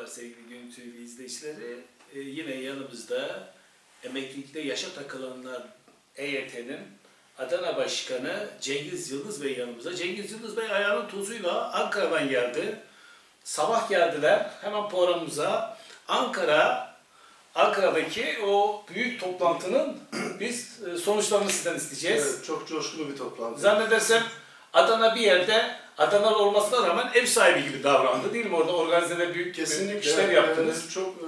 Merhabalar sevgili Gün TV izleyicileri. Ee, yine yanımızda emeklilikte yaşa takılanlar EYT'nin Adana Başkanı Cengiz Yıldız Bey yanımızda. Cengiz Yıldız Bey ayağının tozuyla Ankara'dan geldi. Sabah geldiler hemen programımıza. Ankara, Ankara'daki o büyük toplantının biz e, sonuçlarını sizden isteyeceğiz. Evet, çok coşkulu bir toplantı. Zannedersem Adana bir yerde Adanalı olmasına rağmen ev sahibi gibi davrandı değil mi? Orada organizede büyük Kesinlikle işler yaptınız. evet, çok e,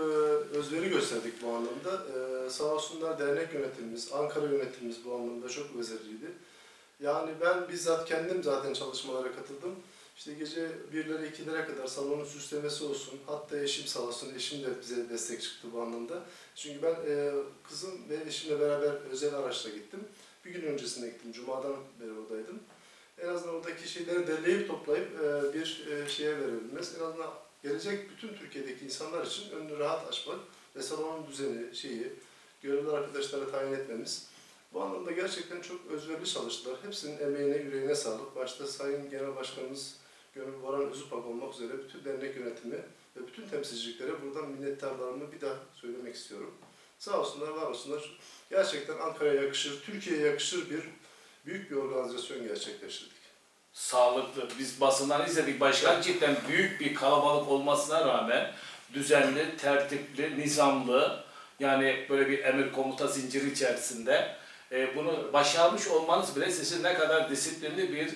özveri gösterdik bu anlamda. E, sağ olsunlar dernek yönetimimiz, Ankara yönetimimiz bu anlamda çok özveriydi. Yani ben bizzat kendim zaten çalışmalara katıldım. İşte gece 1'lere 2'lere kadar salonun süslemesi olsun. Hatta eşim sağ olsun, eşim de bize destek çıktı bu anlamda. Çünkü ben e, kızım ve eşimle beraber özel araçla gittim. Bir gün öncesinde gittim, Cuma'dan beri oradaydım. En azından oradaki şeyleri derleyip toplayıp e, bir e, şeye verebilmez. En azından gelecek bütün Türkiye'deki insanlar için önünü rahat açmak ve salonun düzeni, şeyi, görevli arkadaşlara tayin etmemiz. Bu anlamda gerçekten çok özverili çalıştılar. Hepsinin emeğine, yüreğine sağlık. Başta Sayın Genel Başkanımız Gönül Boran Özüpak olmak üzere bütün dernek yönetimi ve bütün temsilciliklere buradan minnettarlarımı bir daha söylemek istiyorum. Sağ olsunlar, var olsunlar. Gerçekten Ankara'ya yakışır, Türkiye'ye yakışır bir büyük bir organizasyon gerçekleştirdik. Sağlıklı. Biz basından izledik başkan. Cidden büyük bir kalabalık olmasına rağmen düzenli, tertipli, nizamlı yani böyle bir emir komuta zinciri içerisinde e, bunu başarmış olmanız bile sizin ne kadar disiplinli bir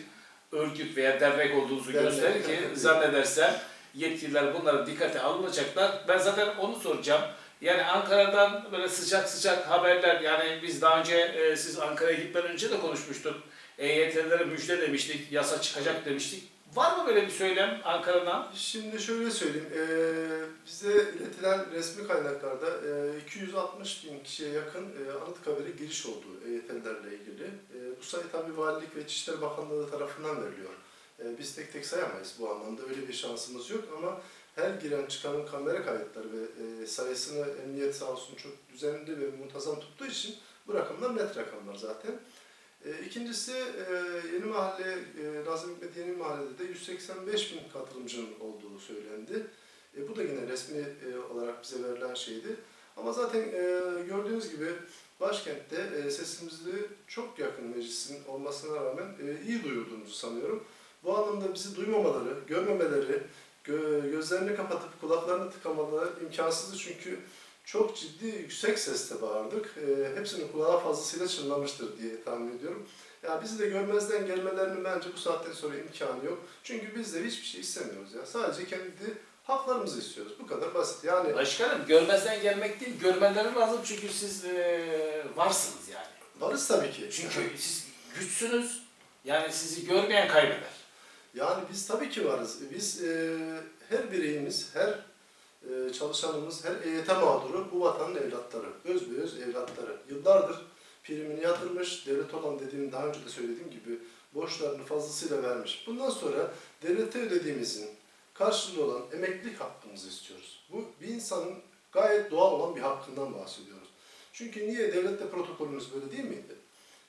örgüt veya dernek olduğunuzu Dernek, gösterir ki evet. zannedersem yetkililer bunları dikkate alınacaklar. Ben zaten onu soracağım. Yani Ankara'dan böyle sıcak sıcak haberler yani biz daha önce e, siz Ankara'ya gitmeden önce de konuşmuştuk. EYT'lere müjde demiştik, yasa çıkacak demiştik. Var mı böyle bir söylem Ankara'dan? Şimdi şöyle söyleyeyim, eee, bize iletilen resmi kaynaklarda eee, 260 bin kişiye yakın eee, Anıtkabir'e giriş oldu EYT'lilerle ilgili. Eee, bu sayı tabii Valilik ve İçişleri Bakanlığı tarafından veriliyor. Eee, biz tek tek sayamayız bu anlamda, öyle bir şansımız yok ama her giren çıkanın kamera kayıtları ve eee, sayısını emniyet sağ olsun çok düzenli ve muntazam tuttuğu için bu rakamlar net rakamlar zaten. E, İkincisi e, Yeni Mahalle, e, Nazım Hikmet Yeni Mahalle'de de 185 bin katılımcının olduğu söylendi. E, bu da yine resmi e, olarak bize verilen şeydi. Ama zaten e, gördüğünüz gibi başkentte e, sesimizi çok yakın meclisin olmasına rağmen e, iyi duyurduğumuzu sanıyorum. Bu anlamda bizi duymamaları, görmemeleri, gö- gözlerini kapatıp kulaklarını tıkamaları imkansızdı çünkü çok ciddi yüksek sesle bağırdık. E, hepsinin kulağı fazlasıyla çınlamıştır diye tahmin ediyorum. Ya bizi de görmezden gelmelerinin bence bu saatten sonra imkanı yok. Çünkü biz de hiçbir şey istemiyoruz ya. Sadece kendi haklarımızı istiyoruz. Bu kadar basit. Yani Başkanım görmezden gelmek değil, görmeleri lazım çünkü siz e, varsınız yani. varız tabii ki. Çünkü siz güçsünüz, yani sizi görmeyen kaybeder. Yani biz tabii ki varız. Biz e, her bireyimiz, her e, çalışanımız, her EYT mağduru bu vatanın evlatları. Öz be öz evlatları. Yıllardır primini yatırmış, devlet olan dediğim daha önce de söylediğim gibi borçlarını fazlasıyla vermiş. Bundan sonra devlete ödediğimizin karşılığı olan emeklilik hakkımızı istiyoruz. Bu bir insanın gayet doğal olan bir hakkından bahsediyoruz. Çünkü niye devlette protokolümüz böyle değil miydi?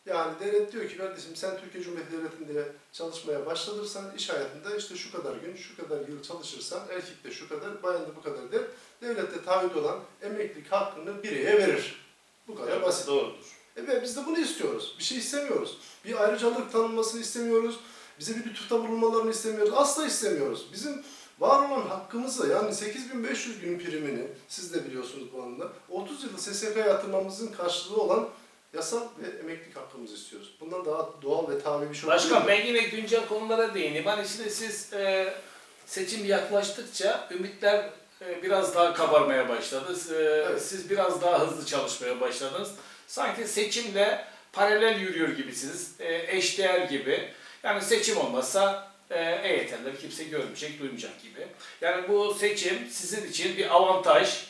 Yani devlet diyor ki kardeşim sen Türkiye Cumhuriyeti Devleti'nde çalışmaya başladırsan iş hayatında işte şu kadar gün, şu kadar yıl çalışırsan erkekte şu kadar, bayanda bu kadar der. Devlette taahhüt olan emeklilik hakkını bireye verir. Bu kadar basit. Doğrudur. E ve biz de bunu istiyoruz. Bir şey istemiyoruz. Bir ayrıcalık tanınmasını istemiyoruz. Bize bir lütufta bulunmalarını istemiyoruz. Asla istemiyoruz. Bizim var olan hakkımızı yani 8500 gün primini siz de biliyorsunuz bu anda 30 yıl SSK yatırmamızın karşılığı olan yasal ve emeklilik hakkımızı istiyoruz. Bundan daha doğal ve tabi bir şey Başkan ben yine güncel konulara değineyim. Hani şimdi siz e, seçim yaklaştıkça ümitler e, biraz daha kabarmaya başladı. E, Evet. Siz biraz daha hızlı çalışmaya başladınız. Sanki seçimle paralel yürüyor gibisiniz. E, eşdeğer gibi. Yani seçim olmazsa e, EYT'lileri kimse görmeyecek, duymayacak gibi. Yani bu seçim sizin için bir avantaj,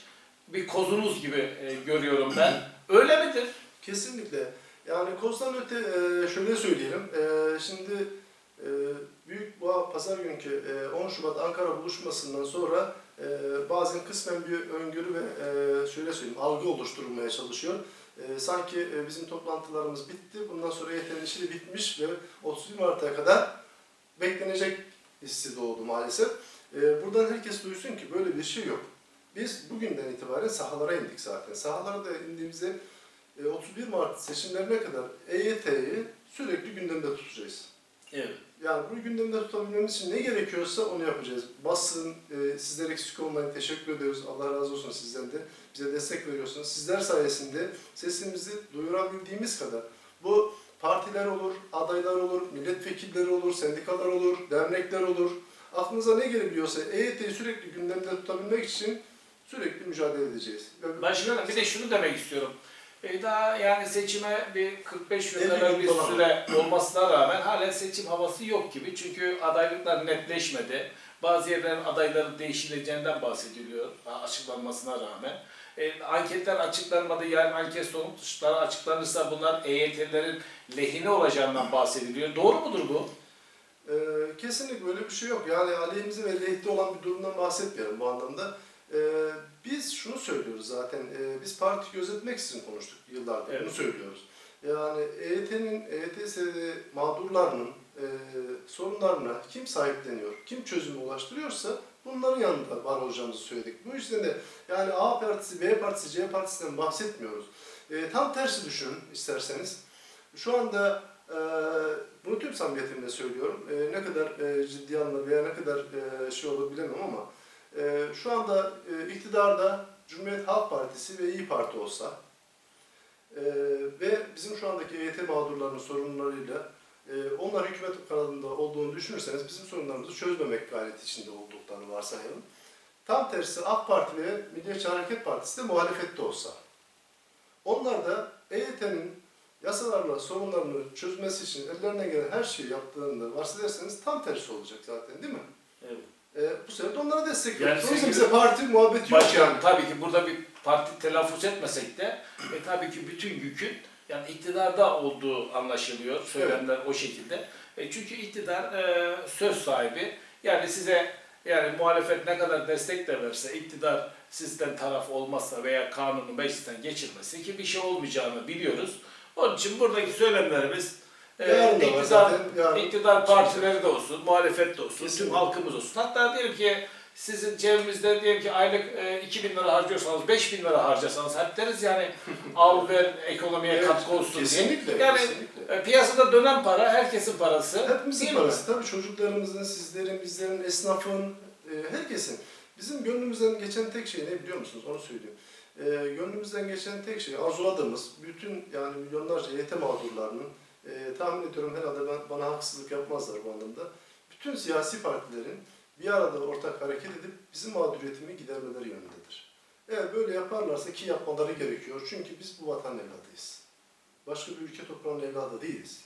bir kozunuz gibi e, görüyorum ben. Öyle midir? Kesinlikle. Yani kozdan öte e, şöyle söyleyelim. E, Şimdi e, Büyük Boğa Pazar günkü e, 10 Şubat Ankara buluşmasından sonra bazen kısmen bir öngörü ve şöyle söyleyeyim algı oluşturulmaya çalışıyor. Sanki bizim toplantılarımız bitti. Bundan sonra de bitmiş ve 31 Mart'a kadar beklenecek hissi doğdu maalesef. Buradan herkes duysun ki böyle bir şey yok. Biz bugünden itibaren sahalara indik zaten. Sahalara da indiğimizde e, 31 Mart seçimlerine kadar EYT'yi sürekli gündemde tutacağız. Evet. Yani bu gündemde tutabilmemiz için ne gerekiyorsa onu yapacağız. Basın, e, sizler eksik olmayın, teşekkür ediyoruz. Allah razı olsun sizden de. Bize destek veriyorsunuz. Sizler sayesinde sesimizi duyurabildiğimiz kadar bu partiler olur, adaylar olur, milletvekilleri olur, sendikalar olur, dernekler olur. Aklınıza ne gelebiliyorsa EYT'yi sürekli gündemde tutabilmek için sürekli mücadele edeceğiz. Başkanım bir de şunu demek istiyorum. E, daha yani seçime bir 45 gün 50 kadar bir süre olmasına rağmen hala seçim havası yok gibi. Çünkü adaylıklar netleşmedi. Bazı yerlerin adayların değişileceğinden bahsediliyor açıklanmasına rağmen. E, anketler açıklanmadı. Yani anket sonuçları açıklanırsa bunlar EYT'lerin lehine olacağından bahsediliyor. Doğru mudur bu? Ee, kesinlikle böyle bir şey yok. Yani aleyhimize ve lehte olan bir durumdan bahsetmiyorum bu anlamda. Ee, biz şunu söylüyoruz zaten, ee, biz parti gözetmek için konuştuk yıllardır, Evet. bunu söylüyoruz. Yani E EYT'nin, EYT'de mağdurlarının e, sorunlarına kim sahipleniyor, kim çözüme ulaştırıyorsa bunların yanında var olacağımızı söyledik. Bu yüzden de yani A partisi, B partisi, C partisinden bahsetmiyoruz. Ee, tam tersi düşünün isterseniz. Şu anda e, bunu tüm samimiyetimle söylüyorum. E, ne kadar e, ciddi alınır veya ne kadar e, şey olur bilemem ama e, şu anda e, iktidarda Cumhuriyet Halk Partisi ve İyi Parti olsa e, ve bizim şu andaki EYT mağdurlarının sorunlarıyla e, onlar hükümet kanadında olduğunu düşünürseniz bizim sorunlarımızı çözmemek gayreti içinde olduklarını varsayalım. Tam tersi AK Parti ve Milliyetçi Hareket Partisi de muhalefette olsa. Onlar da EYT'nin yasalarla sorunlarını çözmesi için ellerine gelen her şeyi yaptığında varsayarsanız tam tersi olacak zaten değil mi? Evet. E, bu sefer de onlara destek Yani veriyoruz. Dolayısıyla sevgili- bize parti muhabbeti yok yani. tabii ki burada bir parti telaffuz etmesek de e, tabii ki bütün yükün yani iktidarda olduğu anlaşılıyor. Söylemler o şekilde. E, çünkü iktidar e, söz sahibi. Yani size yani muhalefet ne kadar destek de verse iktidar sizden taraf olmazsa veya kanunu meclisten geçirmesi ki bir şey olmayacağını biliyoruz. Onun için buradaki söylemlerimiz Yarın da var iktidar, zaten. Yarın. İktidar partileri de olsun, muhalefet de olsun, tüm Kesinlikle. halkımız olsun. Hatta diyelim ki sizin cebinizde diyelim ki aylık e, 2000 lira harcıyorsanız, 5000 lira harcasanız hep deriz yani al ver ekonomiye Evet, katkı olsun diye. kesinlikle, Yani kesinlikle. e, piyasada dönen para herkesin parası. Hepimizin değil mi? parası. Tabii çocuklarımızın, sizlerin, bizlerin, esnafın, e, herkesin. Bizim gönlümüzden geçen tek şey ne biliyor musunuz? Onu söyleyeyim. E, gönlümüzden geçen tek şey arzuladığımız bütün yani milyonlarca EYT mağdurlarının e, tahmin ediyorum herhalde ben, bana haksızlık yapmazlar bu anlamda. Bütün siyasi partilerin bir arada ortak hareket edip bizim mağduriyetimi gidermeleri yönündedir. Eğer böyle yaparlarsa ki yapmaları gerekiyor. Çünkü biz bu vatan evladıyız. Başka bir ülke toprağının evladı değiliz.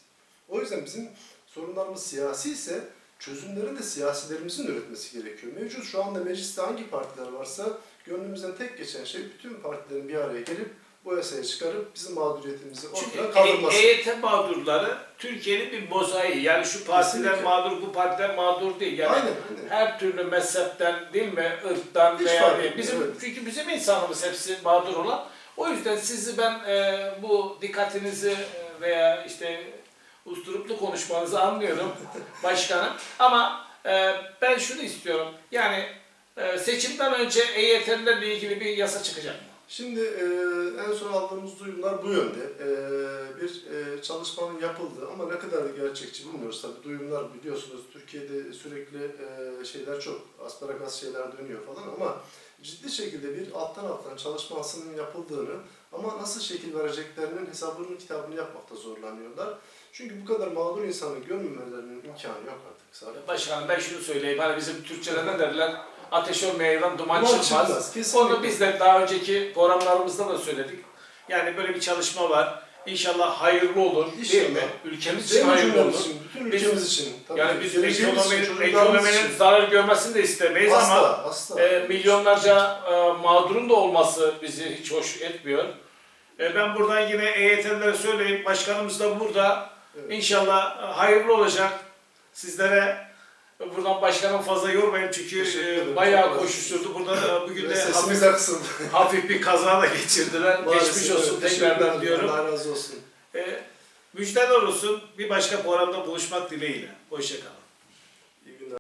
O yüzden bizim sorunlarımız siyasi ise çözümleri de siyasilerimizin üretmesi gerekiyor. Mevcut şu anda mecliste hangi partiler varsa gönlümüzden tek geçen şey bütün partilerin bir araya gelip bu yasayı çıkarıp bizim mağduriyetimizi Çünkü ortadan E- kaldırması. EYT mağdurları Türkiye'nin bir mozaiği. Yani şu partiler Kesinlikle. mağdur, bu partiler mağdur değil. Yani aynen, aynen. her türlü mezhepten değil mi, ırktan Hiç veya değil. Bizim evet. çünkü bizim insanımız hepsi mağdur olan. O yüzden sizi ben e, bu dikkatinizi e, veya işte usturuplu konuşmanızı anlıyorum başkanım. Ama e, ben şunu istiyorum. Yani e, seçimden önce EYT'lerle ilgili bir yasa çıkacak mı? Şimdi e, en son aldığımız duyumlar bu yönde. E, bir e, çalışmanın yapıldığı ama ne kadar gerçekçi bilmiyoruz tabii. Duyumlar biliyorsunuz Türkiye'de sürekli e, şeyler çok, asparagas şeyler dönüyor falan ama ciddi şekilde bir alttan alttan çalışmasının yapıldığını ama nasıl şekil vereceklerinin hesabının kitabını yapmakta zorlanıyorlar. Çünkü bu kadar mağdur insanı görmemelerinin imkanı yok artık. Sadece. Başkanım ben şunu söyleyeyim. Hani bizim Türkçe'de ne derler? Ateş olmayan duman, Duman çıkmaz. çıkmaz, kesinlikle. Onu biz de daha önceki programlarımızda da söyledik. Yani böyle bir çalışma var. İnşallah hayırlı olur değil İnşallah. mi? Ülkemiz için Bizim hayırlı cümlemiz olur. için, bütün Biz- ülkemiz için. Tabii Yani biz geleceğimiz için, ekonomi, çocuklarımız ekonominin için. zarar görmesini de istemeyiz ama Asla, asla. e, milyonlarca e, mağdurun da olması bizi hiç hoş etmiyor. E, ben buradan yine EYT'lere söyleyeyim. Başkanımız da burada. Evet. İnşallah e, hayırlı olacak. Sizlere buradan başkanım fazla yormayın çünkü e, bayağı koşuşturdu. Burada bugün de hafif, hafif bir kaza da geçirdiler. Maalesef, Geçmiş olsun evet. Tekrardan diyorum. Allah razı olsun. E, müjdeler olsun. Bir başka programda buluşmak dileğiyle. Hoşçakalın.